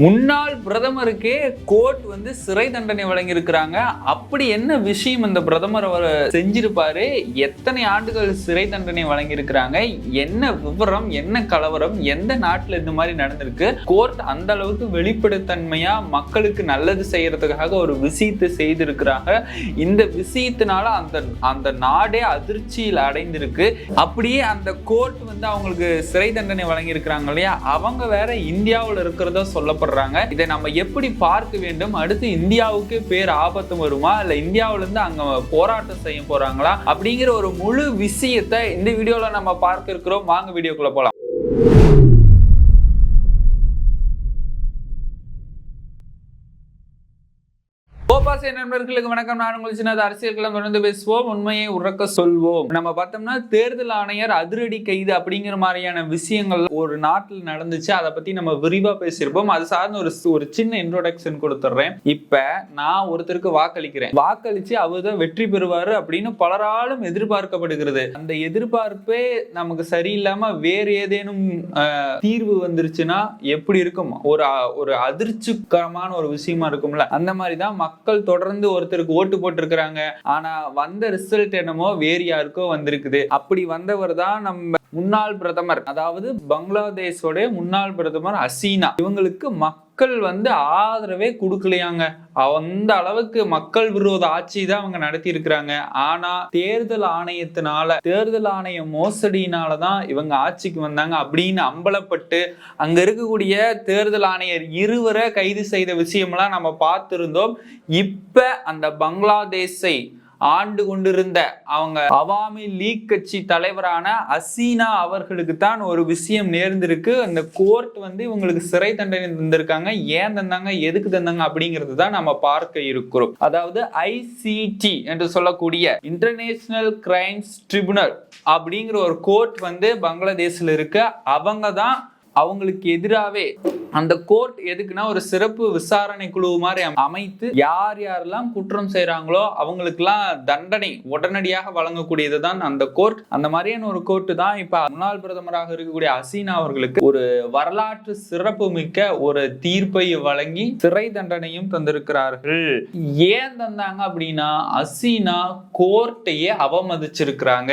முன்னாள் பிரதமருக்கே கோர்ட் வந்து சிறை தண்டனை வழங்கியிருக்கிறாங்க. அப்படி என்ன விஷயம் இந்த பிரதமர் அவர் செஞ்சிருப்பாரு? எத்தனை ஆண்டுகள் சிறை தண்டனை வழங்கியிருக்கிறாங்க? என்ன விவரம் என்ன கலவரம் எந்த நாட்டில் இந்த மாதிரி நடந்திருக்கு? கோர்ட் அந்த அளவுக்கு வெளிப்படைத்தன்மையா மக்களுக்கு நல்லது செய்யறதுக்காக ஒரு விஷயத்தை செய்திருக்கிறாங்க. இந்த விஷயத்தினால அந்த அந்த நாடே அதிர்ச்சியில் அடைந்திருக்கு. அப்படியே அந்த கோர்ட் வந்து அவங்களுக்கு சிறை தண்டனை வழங்கியிருக்கிறாங்க இல்லையா? அவங்க வேற இந்தியாவில் இருக்கிறதா சொல்லப்படுறாங்க இதை நம்ம எப்படி பார்க்க வேண்டும்? அடுத்து இந்தியாவுக்கு பேர் ஆபத்து வருமா? இல்ல இந்தியாவில இருந்து அங்க போராட்டம் செய்ய போறாங்களா? அப்படிங்கிற ஒரு முழு விஷயத்தை இந்த வீடியோல நம்ம பார்க்க இருக்கிறோம். வாங்க வீடியோக்குள்ள போலாம். கோபாசை நண்பர்களுக்கு வணக்கம். நான் உங்கள் சின்னது அரசியல் களம் தொடர்ந்து பேசுவோம். உண்மையை உறக்க சொல்வோம். நம்ம பார்த்தோம்னா தேர்தல் ஆணையர் அதிரடி கைது அப்படிங்கிற மாதிரியான விஷயங்கள் ஒரு நாட்டில் நடந்துச்சு. அதை பத்தி நம்ம விரிவா பேசியிருப்போம். அது சார்ந்த ஒரு ஒரு சின்ன இன்ட்ரோடக்ஷன் கொடுத்துட்றேன் இப்ப நான் ஒருத்தருக்கு வாக்களிக்கிறேன். வாக்களிச்சு அவர் தான் வெற்றி பெறுவாரு அப்படின்னு பலராலும் எதிர்பார்க்கப்படுகிறது. அந்த எதிர்பார்ப்பே நமக்கு சரியில்லாம வேறு ஏதேனும் தீர்வு வந்துருச்சுன்னா எப்படி இருக்கும்? ஒரு ஒரு அதிர்ச்சிகரமான ஒரு விஷயமா இருக்கும்ல? அந்த மாதிரி தான் மக்கள் தொடர்ந்து ஒருத்தருக்கு ஓட்டு போட்டிருக்கிறாங்க. ஆனா வந்த ரிசல்ட் என்னமோ வேறு யாருக்கோ வந்திருக்குது. அப்படி வந்தவர் தான் நம்ம முன்னாள் பிரதமர். அதாவது பங்களாதேஷோட முன்னாள் பிரதமர் ஹசீனா. இவங்களுக்கு மக்கள் மக்கள் வந்து ஆதரவே கொடுக்கலையாங்க. அந்த அளவுக்கு மக்கள் விரோத ஆட்சி தான் அவங்க நடத்தி இருக்கிறாங்க ஆனா தேர்தல் ஆணையத்தினால தேர்தல் ஆணைய மோசடியினால தான் இவங்க ஆட்சிக்கு வந்தாங்க அப்படின்னு அம்பலப்பட்டு அங்க இருக்கக்கூடிய தேர்தல் ஆணையர் இருவரை கைது செய்த விஷயம்லாம் நம்ம பார்த்திருந்தோம். இப்ப அந்த பங்களாதேஷை ஆண்டு கொண்டிருந்த அவங்க அவாமி லீக் கட்சி தலைவரான அசீனா அவர்களுக்கு தான் ஒரு விஷயம் நேர்ந்திருக்கு. அந்த கோர்ட் வந்து இவங்களுக்கு சிறை தண்டனை தந்திருக்காங்க. ஏன் தந்தாங்க? எதுக்கு தந்தாங்க? அப்படிங்கிறது தான் நம்ம பார்க்க இருக்கிறோம். அதாவது ஐசிடி என்று சொல்லக்கூடிய இன்டர்நேஷனல் கிரைம்ஸ் ட்ரிபுனல் அப்படிங்கிற ஒரு கோர்ட் வந்து பங்களாதேஷில் இருக்கு. அவங்க தான் அவங்களுக்கு எதிராவே அந்த கோர்ட் எதுக்குன்னா ஒரு சிறப்பு விசாரணை குழு மாதிரி அமைத்து யார் யாரெல்லாம் குற்றம் செய்கிறாங்களோ அவங்களுக்கெல்லாம் தண்டனை உடனடியாக வழங்கக்கூடியது தான் அந்த கோர்ட். அந்த மாதிரியான ஒரு கோர்ட் தான் இப்ப முன்னாள் பிரதமராக இருக்கக்கூடிய ஹசீனா அவர்களுக்கு ஒரு வரலாற்று சிறப்பு மிக்க ஒரு தீர்ப்பை வழங்கி சிறை தண்டனையும் தந்திருக்கிறார்கள். ஏன் தந்தாங்க அப்படின்னா ஹசீனா கோர்ட்டையே அவமதிச்சிருக்கிறாங்க.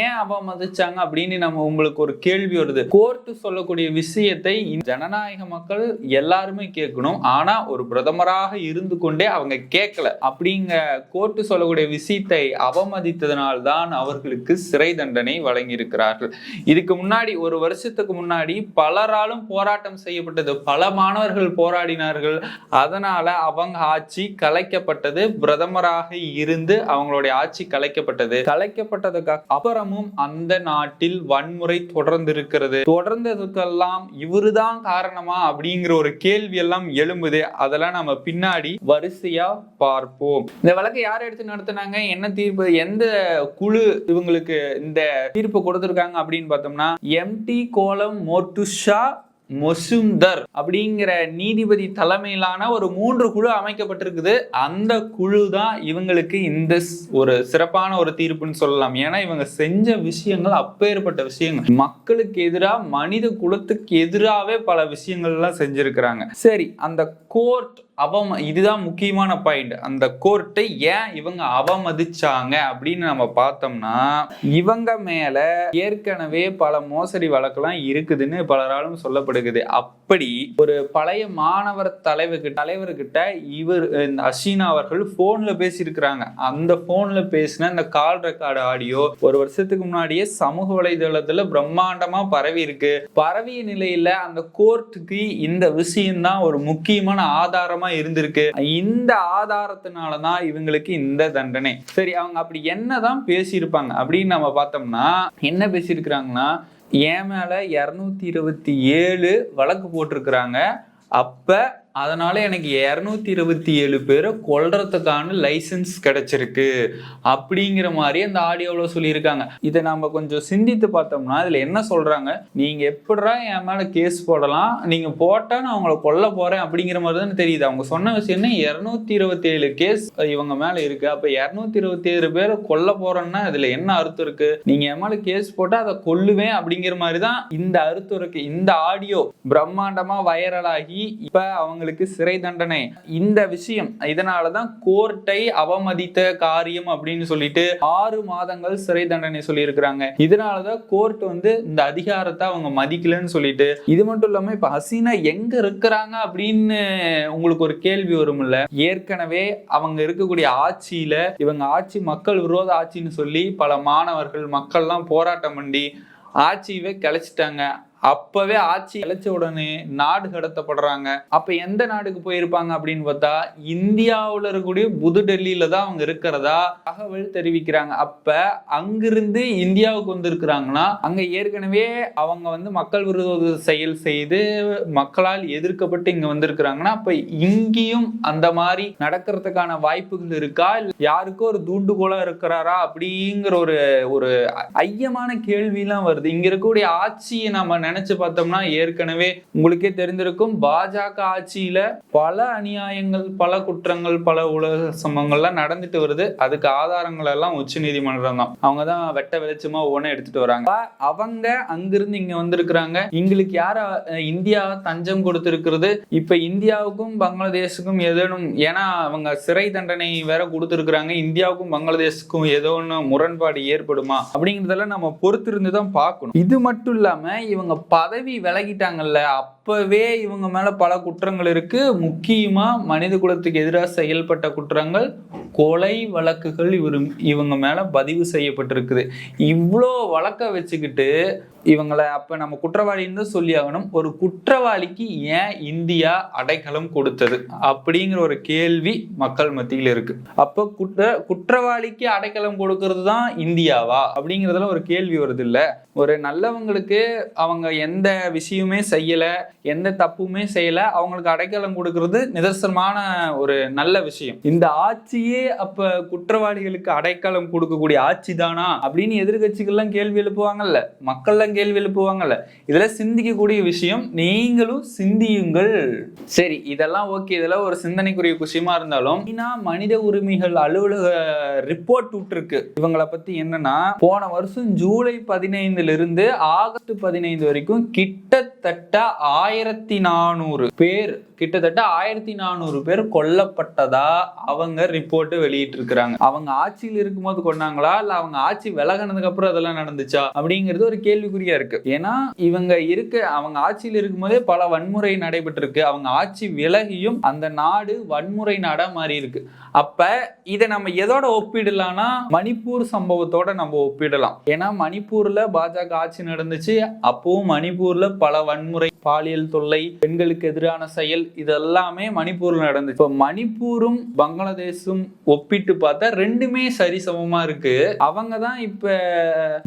ஏன் அவமதிச்சாங்க அப்படின்னு நம்ம உங்களுக்கு ஒரு கேள்வி வருது. கோர்ட் சொல்லக்கூடிய விஷயத்தை ஜனநாயக மக்கள் எல்லாருமே கேட்கணும். ஆனா ஒரு பிரதமராக இருந்து கொண்டே அவங்க கேட்கல. அப்படிங்க கோர்ட் சொல்லக்கூடிய விஷயத்தை அவமதித்ததனால் தான் அவர்களுக்கு சிறை தண்டனை வழங்கியிருக்கிறார்கள். இதுக்கு முன்னாடி ஒரு வருஷத்துக்கு முன்னாடி பலராலும் போராட்டம் செய்யப்பட்டது. பல மாணவர்கள் போராடினார்கள். அதனால அவங்க ஆட்சி கலைக்கப்பட்டது. பிரதமராக இருந்து அவங்களுடைய ஆட்சி கலைக்கப்பட்டது. கலைக்கப்பட்டதுக்கு அப்புறமும் அந்த நாட்டில் வன்முறை தொடர்ந்து இருக்கிறது தொடர்ந்ததுக்கெல்லாம் இவருதான் காரணமா அப்படிங்கிற ஒரு கேள்வி எல்லாம் எழும்புது. அதெல்லாம் நம்ம பின்னாடி வரிசையா பார்ப்போம். இந்த வழக்கை யார் எடுத்து நடத்துனாங்க? என்ன தீர்ப்பு? எந்த குழு இவங்களுக்கு இந்த தீர்ப்பு கொடுத்திருக்காங்க அப்படின்னு பார்த்தோம்னா எம்டி கோலம் மோட்டுஷா மொசுந்தர் அப்படிங்கிற நீதிபதி தலைமையிலான ஒரு மூன்று குழு அமைக்கப்பட்டிருக்குது. அந்த குழு தான் இவங்களுக்கு இந்த ஒரு சிறப்பான ஒரு தீர்ப்புன்னு சொல்லலாம். ஏன்னா இவங்க செஞ்ச விஷயங்கள் அப்பேற்பட்ட விஷயங்கள். மக்களுக்கு எதிராக மனித குலத்துக்கு எதிராகவே பல விஷயங்கள்லாம் செஞ்சிருக்கிறாங்க. சரி அந்த கோர்ட் அவம இதுதான் முக்கியமான பாயிண்ட் அந்த கோர்ட்டை ஏன் இவங்க அவமதிச்சாங்க அப்படின்னு நம்ம பார்த்தோம்னா இவங்க மேல ஏற்கனவே பல மோசடி வழக்கெல்லாம் இருக்குதுன்னு பலராலும் சொல்லப்படுகிறது. அப்படி ஒரு பழைய மாணவர் தலைவர்கிட்ட தலைவர்கிட்ட இவர் இந்த அஷீனா அவர்கள் போன்ல பேசியிருக்கிறாங்க. அந்த போன்ல பேசின அந்த கால் ரெக்கார்டு ஆடியோ ஒரு வருஷத்துக்கு முன்னாடியே சமூக வலைதளத்துல பிரம்மாண்டமா பரவி இருக்கு பரவிய நிலையில அந்த கோர்ட்டுக்கு இந்த விஷயம்தான் ஒரு முக்கியமான ஆதாரம் இருந்திருக்கு. இந்த ஆதாரத்தினால தான் இவங்களுக்கு இந்த தண்டனை. சரி அவங்க அப்படி என்னதான் பேசியிருப்பாங்க? அப்படின்னு நம்ம பார்த்தோம்னா என்ன பேசியிருக்கிறாங்கன்னா என் மேல இருநூத்தி இருபத்தி ஏழு வழக்கு போட்டிருக்கிறாங்க. அப்ப அதனால எனக்கு இரநூத்தி இருபத்தி ஏழு பேரை கொல்றதுக்கான லைசன்ஸ் கிடைச்சிருக்கு அப்படிங்கிற மாதிரி அந்த ஆடியோவில் சொல்லியிருக்காங்க. இதை நம்ம கொஞ்சம் சிந்தித்து பார்த்தோம்னா இதில் என்ன சொல்றாங்க? நீங்க எப்படா என் மேல கேஸ் போடலாம்? நீங்க போட்டால் நான் அவங்கள கொல்ல போறேன் அப்படிங்கிற மாதிரி தான் தெரியுது. அவங்க சொன்ன விஷயம் என்ன? இருநூத்தி இருபத்தி ஏழு கேஸ் இவங்க மேல இருக்கு. அப்ப இரநூத்தி இருபத்தி ஏழு பேரை கொல்ல போறோம்னா இதில் என்ன அர்த்தம் இருக்கு? நீங்க என் மேல கேஸ் போட்டா அதை கொல்லுவேன் அப்படிங்கிற மாதிரி தான் இந்த அர்த்தம் இருக்கு. இந்த ஆடியோ பிரம்மாண்டமா வைரலாகி இப்ப அவங்களுக்கு சிறை தண்டனை. இந்த விஷயம் இதனாலதான் கோர்ட்டை அவமதித்த காரியம் அப்படின்னு சொல்லிட்டு ஆறு மாதங்கள் சிறை தண்டனை சொல்லியிருக்கிறாங்க. இதனாலதான் கோர்ட் வந்து இந்த அதிகாரத்தை அவங்க மதிக்கலன்னு சொல்லிட்டு இது மட்டும் இல்லாம இப்ப ஹசீனா எங்க இருக்கிறாங்க அப்படின்னு உங்களுக்கு ஒரு கேள்வி வரும்ல? ஏற்கனவே அவங்க இருக்கக்கூடிய ஆட்சியில இவங்க ஆட்சி மக்கள் விரோத ஆட்சின்னு சொல்லி பல மாணவர்கள் மக்கள்லாம் போராட்டம் பண்ணி ஆட்சியவே கிளச்சிட்டாங்க. அப்பவே ஆட்சி இழைச்ச உடனே நாடு கடத்தப்படுறாங்க. அப்ப எந்த நாடுக்கு போயிருப்பாங்க அப்படின்னு பார்த்தா இந்தியாவில் இருக்கக்கூடிய புது டெல்லியில தான் அவங்க இருக்கிறதா தகவல் தெரிவிக்கிறாங்க. அப்ப அங்கிருந்து இந்தியாவுக்கு வந்திருக்கிறாங்கன்னா அங்க ஏற்கனவே அவங்க வந்து மக்கள் விரோத செயல் செய்து மக்களால் எதிர்க்கப்பட்டு இங்க வந்திருக்கிறாங்கன்னா அப்ப இங்கேயும் அந்த மாதிரி நடக்கிறதுக்கான வாய்ப்புகள் இருக்கா? யாருக்கோ ஒரு தூண்டுகோலா இருக்கிறாரா? அப்படிங்கிற ஒரு ஒரு ஐயமான கேள்விலாம் வருது. இங்க இருக்கக்கூடிய ஆட்சியை நம்ம நினைச்சு பார்த்தோம்னா ஏற்கனவே உங்களுக்கே தெரிந்திருக்கும் பாஜக ஆட்சியில பல அநியாயங்கள் பல குற்றங்கள் பல உலக சம்பவங்கள்லாம் நடந்துட்டு வருது. அதுக்கு ஆதாரங்கள் எல்லாம் உச்ச நீதிமன்றம் தான். அவங்க தான் வெட்ட வெளிச்சமா ஒவ்வொன்றும் எடுத்துட்டு வராங்க. அவங்க அங்கிருந்து இங்க வந்திருக்கிறாங்க. எங்களுக்கு யார இந்தியா தஞ்சம் கொடுத்திருக்கிறது? இப்ப இந்தியாவுக்கும் பங்களாதேஷுக்கும் ஏதேனும் ஏன்னா அவங்க சிறை தண்டனை வேற கொடுத்திருக்கிறாங்க. இந்தியாவுக்கும் பங்களாதேஷுக்கும் ஏதோ ஒன்று முரண்பாடு ஏற்படுமா? அப்படிங்கிறதெல்லாம் நம்ம பொறுத்திருந்து தான் பார்க்கணும். இது மட்டும் இல்லாம இவங்க பதவி விலகிட்டாங்கல்ல அப்பவே இவங்க மேல பல குற்றங்கள் இருக்கு. முக்கியமா மனித குலத்துக்கு எதிராக செயல்பட்ட குற்றங்கள் கொலை வழக்குகள் இவரு இவங்க மேல பதிவு செய்யப்பட்டிருக்குது. இவ்வளோ வழக்க வச்சுக்கிட்டு இவங்களை அப்ப நம்ம குற்றவாளின்னு தான் சொல்லி ஆகணும். ஒரு குற்றவாளிக்கு ஏன் இந்தியா அடைக்கலம் கொடுத்தது அப்படிங்கிற ஒரு கேள்வி மக்கள் மத்தியில் இருக்கு. அப்ப குற்ற குற்றவாளிக்கு அடைக்கலம் கொடுக்கறது தான் இந்தியாவா அப்படிங்கிறதுல ஒரு கேள்வி வருது இல்ல. ஒரு நல்லவங்களுக்கு அவங்க எந்த விஷயமே செய்யலை. எந்த தப்புமே செய்யலை. அவங்களுக்கு அடைக்கலம் கொடுக்கறது நிதர்சனமான ஒரு நல்ல விஷயம். இந்த ஆட்சியே அப்ப குற்றவாளிகளுக்கு அடைக்கலம் கொடுக்கக்கூடிய ஆட்சி தானா அப்படின்னு எதிர்கட்சிகள்லாம் கேள்வி எழுப்புவாங்கல்ல. மக்கள்லாம் கேள்வி எழுப்புவாங்கல்ல. இதில் சிந்திக்கக்கூடிய விஷயம் நீங்களும் சிந்தியுங்கள். சரி இதெல்லாம் ஓகே. இதெல்லாம் ஒரு சிந்தனைக்குரிய விஷயமா இருந்தாலும் ஐநா மனித உரிமைகள் அலுவலக ரிப்போர்ட் விட்டுருக்கு. இவங்களை பத்தி என்னன்னா போன வருஷம் ஜூலை பதினைந்துல இருந்து ஆகஸ்ட் பதினைந்து வரைக்கும் கிட்ட கிட்டத்தட்ட ஆயிரத்தி நானூறு பேர் கிட்டத்தட்ட ஆயிரத்தி நானூறு பேர் கொல்லப்பட்டதா அவங்க ரிப்போர்ட் வெளியிட்டு இருக்கிறாங்க அவங்க ஆட்சியில் இருக்கும்போது கொண்டாங்களா இல்ல அவங்க ஆட்சி விலகினதுக்கு அப்புறம் அதெல்லாம் நடந்துச்சா? அப்படிங்கிறது ஒரு கேள்விக்குறியா இருக்கு. ஏன்னா இவங்க இருக்க அவங்க ஆட்சியில் இருக்கும்போதே பல வன்முறை நடைபெற்றிருக்கு. அவங்க ஆட்சி விலகியும் அந்த நாடு வன்முறை நாடா மாறி இருக்கு. அப்ப இதை நம்ம எதோட ஒப்பிடலாம்னா மணிப்பூர் சம்பவத்தோட நம்ம ஒப்பிடலாம். ஏன்னா மணிப்பூர்ல பாஜக ஆட்சி நடந்துச்சு. அப்பவும் மணிப்பூர்ல பல வன்முறை பாலியல் தொல்லை பெண்களுக்கு எதிரான செயல் இதெல்லாமே மணிப்பூர்ல நடந்துச்சு. இப்போ மணிப்பூரும் பங்களாதேஷும் ஒப்பிட்டு பார்த்தா ரெண்டுமே சரிசமமா இருக்கு. அவங்க தான் இப்ப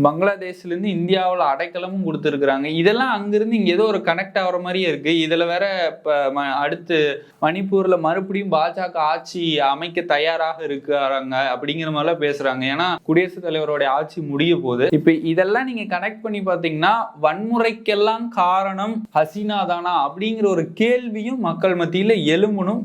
பங்களாதேஷ்ல இருந்து இந்தியாவில் அடைக்கலமும் கொடுத்துருக்குறாங்க. இதெல்லாம் அங்கிருந்து இங்க ஏதோ ஒரு கனெக்ட் ஆகுற மாதிரியே இருக்கு. இதுல வேற இப்ப ம- அடுத்து மணிப்பூர்ல மறுபடியும் பாஜக ஆட்சி அமைக்க தயாராக இருக்கிறாங்க அப்படிங்கிற மாதிரிலாம் பேசுறாங்க. ஏன்னா குடியரசுத் தலைவரோட ஆட்சி முடிய போகுது. இப்ப இதெல்லாம் நீங்க கனெக்ட் பண்ணி பாத்தீங்கன்னா வன்முறைக்கெல்லாம் காரணம் ஹசீனா தானா அப்படிங்கிற ஒரு கேள்வியும் மக்கள் மத்தியில எழும்பணும்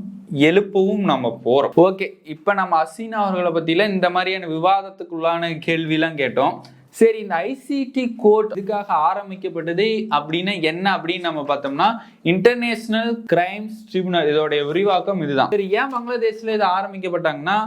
எழுப்பவும் நம்ம போகிறோம் ஓகே இப்ப நம்ம ஹசீனா அவர்களை பத்தியில இந்த மாதிரியான விவாதத்துக்குள்ளான கேள்விலாம் கேட்டோம். சரி இந்த ஐசிடி கோர்ட் இதுக்காக ஆரம்பிக்கப்பட்டது அப்படின்னா என்ன அப்படின்னு நம்ம பார்த்தோம்னா இன்டர்நேஷனல் கிரைம்ஸ் ட்ரிபுனல் இதோடைய விரிவாக்கம் இதுதான். சரி ஏன் பங்களாதேஷில் இது ஆரம்பிக்கப்பட்டாங்கன்னா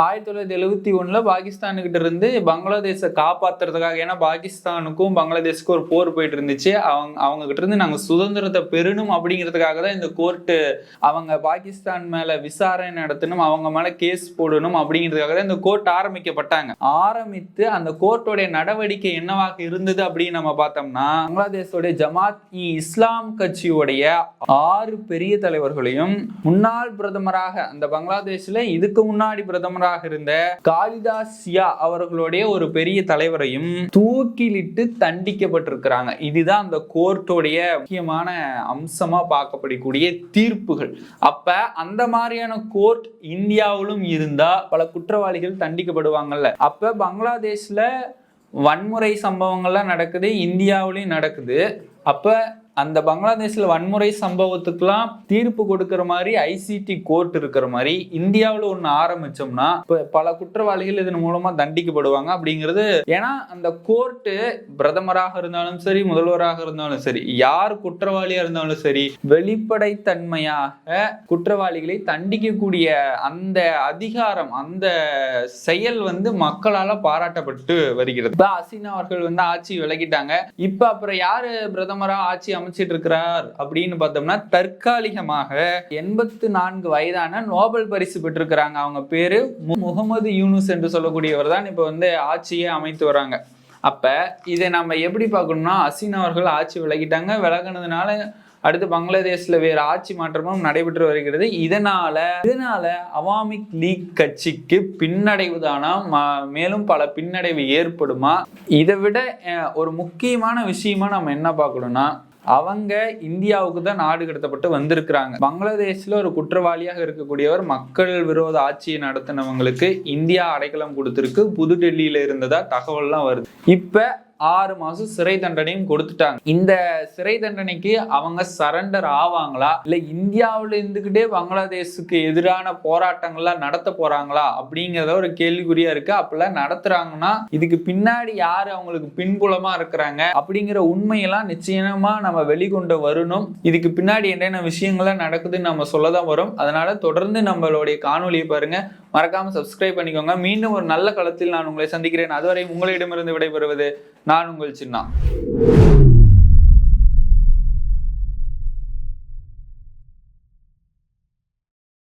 ஆயிரத்தி தொள்ளாயிரத்தி எழுவத்தி ஒன்றில் பாகிஸ்தானுக்கிட்ட இருந்து பங்களாதேஷை காப்பாத்துறதுக்காக ஏன்னா பாகிஸ்தானுக்கும் பங்களாதேஷுக்கும் ஒரு போர் போயிட்டு இருந்துச்சு அவங்க அவங்க கிட்ட இருந்து நாங்க சுதந்திரத்தை பெறணும் அப்படிங்கிறதுக்காக தான் இந்த கோர்ட்டு அவங்க பாகிஸ்தான் மேல விசாரணை நடத்தணும் அவங்க மேல கேஸ் போடணும் அப்படிங்கிறதுக்காக தான் இந்த கோர்ட் ஆரம்பிக்கப்பட்டாங்க. ஆரம்பித்து அந்த கோர்ட்டோடைய நடவடிக்கை என்னவாக இருந்தது அப்படின்னு நம்ம பார்த்தோம்னா பங்களாதேஷோடைய ஜமாத் இ இஸ்லாம் கட்சியுடைய ஆறு பெரிய தலைவர்களையும் முன்னாள் பிரதமராக அந்த பங்களாதேஷ்ல இதுக்கு முன்னாடி பிரதமராக தலைவராக இருந்த காளிதாசியா அவர்களுடைய ஒரு பெரிய தலைவரையும் தூக்கிலிட்டு தண்டிக்கப்பட்டிருக்கிறாங்க. இதுதான் அந்த கோர்ட்டோடைய முக்கியமான அம்சமா பார்க்கப்படக்கூடிய தீர்ப்புகள். அப்ப அந்த மாதிரியான கோர்ட் இந்தியாவிலும் இருந்தா பல குற்றவாளிகள் தண்டிக்கப்படுவாங்கல்ல. அப்ப பங்களாதேஷ்ல வன்முறை சம்பவங்கள்லாம் நடக்குது இந்தியாவிலையும் நடக்குது. அப்போ அந்த பங்களாதேஷ்ல வன்முறை சம்பவத்துக்கெல்லாம் தீர்ப்பு கொடுக்கிற மாதிரி ஐசிடி கோர்ட் இருக்கிற மாதிரி இந்தியாவில் ஒன்று ஆரம்பிச்சோம்னா இப்போ பல குற்றவாளிகள் இதன் மூலமா தண்டிக்கப்படுவாங்க அப்படிங்கிறது. ஏன்னா அந்த கோர்ட்டு பிரதமராக இருந்தாலும் சரி முதல்வராக இருந்தாலும் சரி யார் குற்றவாளியா இருந்தாலும் சரி வெளிப்படைத்தன்மையாக குற்றவாளிகளை தண்டிக்கக்கூடிய அந்த அதிகாரம் அந்த செயல் வந்து மக்களால பாராட்டப்பட்டு வருகிறது. இப்ப ஹசீனா அவர்கள் வந்து ஆட்சி விலகிட்டாங்க. இப்ப அப்புறம் யாரு பிரதமரா ஆட்சி அமைச்சிட்டு இருக்கிறார் அப்படின்னு பார்த்தோம்னா தற்காலிகமாக எண்பத்து நான்கு வயதான நோபல் பரிசு பெற்றிருக்கிறாங்க. அவங்க பேரு மு- முகமது யூனுஸ் என்று சொல்லக்கூடியவர் தான் இப்போ வந்து ஆட்சியை அமைத்து வராங்க. அப்ப இதை நம்ம எப்படி பார்க்கணும்னா அசின் அவர்கள் ஆட்சி விலகிட்டாங்க. விலகினதுனால அடுத்து பங்களாதேஷ்ல வேற ஆட்சி மாற்றமும் நடைபெற்று வருகிறது. இதனால இதனால அவாமிக் லீக் கட்சிக்கு பின்னடைவு தானா ம- மேலும் பல பின்னடைவு ஏற்படுமா? இதை விட ஒரு முக்கியமான விஷயமா நம்ம என்ன பார்க்கணும்னா அவங்க இந்தியாவுக்கு தான் நாடு கடத்தப்பட்டு வந்திருக்கிறாங்க. பங்களாதேஷில் ஒரு குற்றவாளியாக இருக்கக்கூடியவர் மக்கள் விரோத ஆட்சியை நடத்தினவங்களுக்கு இந்தியா அடைக்கலம் கொடுத்திருக்கு. புதுடெல்லியில் இருந்ததா தகவல்லாம் வருது. இப்ப ஆறு மாசம் சிறை தண்டனையும் கொடுத்துட்டாங்க. இந்த சிறை தண்டனைக்கு அவங்க சரண்டர் ஆவாங்களா? இல்ல இந்தியாவில இருந்துகிட்டே பங்களாதேஷுக்கு எதிரான போராட்டங்கள்லாம் நடத்த போறாங்களா? அப்படிங்கிறத ஒரு கேள்விக்குறியா இருக்கு. அப்பெல்லாம் நடத்துறாங்கன்னா இதுக்கு பின்னாடி யாரு அவங்களுக்கு பின்புலமா இருக்கிறாங்க? அப்படிங்கிற உண்மையெல்லாம் நிச்சயமா நம்ம வெளிக்கொண்டு வரணும். இதுக்கு பின்னாடி என்னென்ன விஷயங்கள்லாம் நடக்குதுன்னு நம்ம சொல்லதான் வரும். அதனால தொடர்ந்து நம்மளுடைய காணொலியை பாருங்க. மறக்காம சப்ஸ்கிரைப் பண்ணிக்கோங்க. மீண்டும் ஒரு நல்ல களத்தில் நான் உங்களை சந்திக்கிறேன். அதுவரை உங்களிடமிருந்து விடைபெறுவது நான் உங்கள் சின்னா